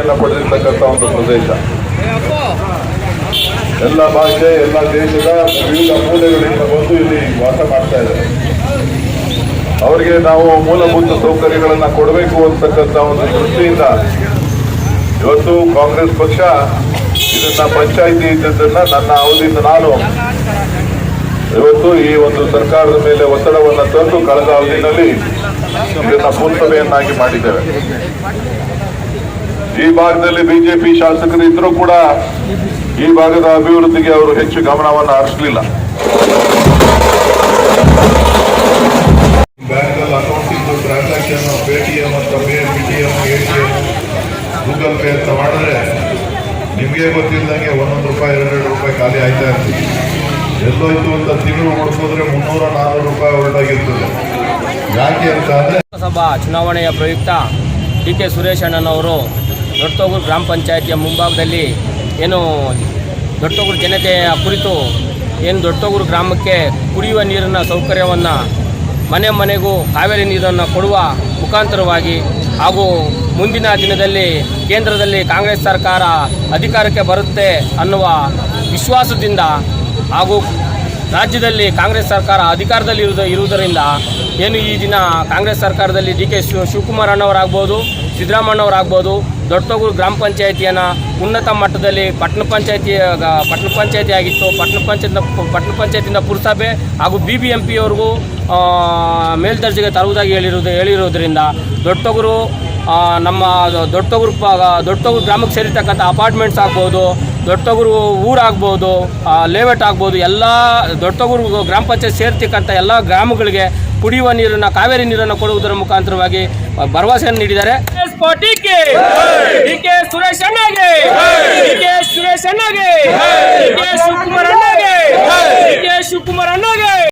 ಎಲ್ಲ ಪಡೆದಿರ್ತಕ್ಕಂಥ ಒಂದು ಪ್ರದೇಶ. ಎಲ್ಲ ಭಾಷೆ, ಎಲ್ಲ ದೇಶದ ವಿವಿಧ ಮೂಲೆಗಳಿಂದ ಬಂದು ಇಲ್ಲಿ ವಾಸ ಮಾಡ್ತಾ ಇದ್ದಾರೆ ಅವರಿಗೆ ನಾವು ಮೂಲಭೂತ ಸೌಕರ್ಯಗಳನ್ನು ಕೊಡಬೇಕು ಅಂತಕ್ಕಂಥ ಒಂದು ದೃಷ್ಟಿಯಿಂದ ಇವತ್ತು ಕಾಂಗ್ರೆಸ್ ಪಕ್ಷ ಇದನ್ನ ಪಂಚಾಯಿತಿ ಇದ್ದದನ್ನ ನನ್ನ ಅವಧಿಯಿಂದ ನಾನು ಇವತ್ತು ಈ ಒಂದು ಸರ್ಕಾರದ ಮೇಲೆ ಒತ್ತಡವನ್ನು ತಂದು ಕಳೆದ ಅವಧಿನಲ್ಲಿ ಇದನ್ನ ಪುರಸಭೆಯನ್ನಾಗಿ ಮಾಡಿದ್ದೇವೆ. ಈ ಭಾಗದಲ್ಲಿ ಬಿಜೆಪಿ ಶಾಸಕರು ಇದ್ರೂ ಕೂಡ ಈ ಭಾಗದ ಅಭಿವೃದ್ಧಿಗೆ ಅವರು ಹೆಚ್ಚು ಗಮನವನ್ನು ಹರಿಸಲಿಲ್ಲ. ಬ್ಯಾಂಕಲ್ಲಿ ಅಕೌಂಟಿಂಗ್ ಟ್ರಾನ್ಸಾಕ್ಷನ್ ಪೇಟಿಎಂ ಅಂತ pay PTM ATM Google pay ಅಂತ ಮಾಡಿದ್ರೆ ನಿಮಗೆ ಗೊತ್ತಿಲ್ಲದಂಗೆ ಒಂದೊಂದು ರೂಪಾಯಿ ಎರಡೆರಡು ರೂಪಾಯಿ ಖಾಲಿ ಆಯ್ತಾ ಇರ್ತದೆ ಎಲ್ಲೋಯ್ತು ಅಂತ ತಿಂಗಳು ಹುಡುಕಿದ್ರೆ ಮುನ್ನೂರ ನಾನ್ನೂರು ರೂಪಾಯಿ ಹೊರಟಾಗಿರ್ತದೆ. ಯಾಕೆ ಅಂತ ಅಂದ್ರೆ ಲೋಕಸಭಾ ಚುನಾವಣೆಯ ಪ್ರಯುಕ್ತ ಡಿ ಕೆ ಸುರೇಶ್ ಅಣ್ಣನವರು ದೊಡ್ಡತೊಗೂರು ಗ್ರಾಮ ಪಂಚಾಯಿತಿಯ ಮುಂಭಾಗದಲ್ಲಿ ಏನು ದೊಡ್ಡತೋಗೂರು ಜನತೆಯ ಕುರಿತು ಏನು ದೊಡ್ಡತೋಗೂರು ಗ್ರಾಮಕ್ಕೆ ಕುಡಿಯುವ ನೀರಿನ ಸೌಕರ್ಯವನ್ನು ಮನೆ ಮನೆಗೂ ಕಾವೇರಿ ನೀರನ್ನು ಕೊಡುವ ಮುಖಾಂತರವಾಗಿ ಹಾಗೂ ಮುಂದಿನ ದಿನದಲ್ಲಿ ಕೇಂದ್ರದಲ್ಲಿ ಕಾಂಗ್ರೆಸ್ ಸರ್ಕಾರ ಅಧಿಕಾರಕ್ಕೆ ಬರುತ್ತೆ ಅನ್ನುವ ವಿಶ್ವಾಸದಿಂದ ಹಾಗೂ ರಾಜ್ಯದಲ್ಲಿ ಕಾಂಗ್ರೆಸ್ ಸರ್ಕಾರ ಅಧಿಕಾರದಲ್ಲಿ ಇರುವುದು ಇರುವುದರಿಂದ ಏನು ಈ ದಿನ ಕಾಂಗ್ರೆಸ್ ಸರ್ಕಾರದಲ್ಲಿ ಡಿ ಕೆ ಶಿವ, ಶಿವಕುಮಾರ್ ಅಣ್ಣವರಾಗ್ಬೋದು ಸಿದ್ದರಾಮಣ್ಣವರಾಗ್ಬೋದು ದೊಡ್ಡತೊಗೂರು ಗ್ರಾಮ ಪಂಚಾಯಿತಿಯನ್ನು ಉನ್ನತ ಮಟ್ಟದಲ್ಲಿ ಪಟ್ಟಣ ಪಂಚಾಯತಿ ಪಟ್ಟಣ ಪಂಚಾಯತಿ ಆಗಿತ್ತು. ಪಟ್ಟಣ ಪಂಚಾಯತ್ನ ಪಟ್ಟಣ ಪಂಚಾಯತಿನ ಪುರಸಭೆ ಹಾಗೂ ಬಿ ಬಿ ಎಂ ಪಿಯವರೆಗೂ ಮೇಲ್ದರ್ಜೆಗೆ ತರುವುದಾಗಿ ಹೇಳಿರುವುದು, ಹೇಳಿರುವುದರಿಂದ ದೊಡ್ಡತೊಗೂರು ನಮ್ಮ ದೊಡ್ಡಗೂರು ಪ ದೊಡ್ಡತೊಗೂರು ಗ್ರಾಮಕ್ಕೆ ಸೇರಿರ್ತಕ್ಕಂಥ ಅಪಾರ್ಟ್ಮೆಂಟ್ಸ್ ಆಗ್ಬೋದು ದೊಡ್ಡತೊಗೂರು ಊರಾಗ್ಬೋದು ಲೇಔಟ್ ಆಗ್ಬೋದು, ಎಲ್ಲ ದೊಡ್ಡತೊಗೂರು ಗ್ರಾಮ ಪಂಚಾಯತ್ ಸೇರ್ತಕ್ಕಂಥ ಎಲ್ಲ ಗ್ರಾಮಗಳಿಗೆ ಕುಡಿಯುವ ನೀರನ್ನು, ಕಾವೇರಿ ನೀರನ್ನು ಕೊಡುವುದರ ಮುಖಾಂತರವಾಗಿ ಭರವಸೆಯನ್ನು ನೀಡಿದ್ದಾರೆ. ಸುರೇಶ್ ಅಣ್ಣಗೆ ಸುರೇಶ್ ಅಣ್ಣಗೆ ಶಿವಕುಮಾರ್ ಅಣ್ಣಗೆ ಶಿವಕುಮಾರ್ ಅಣ್ಣ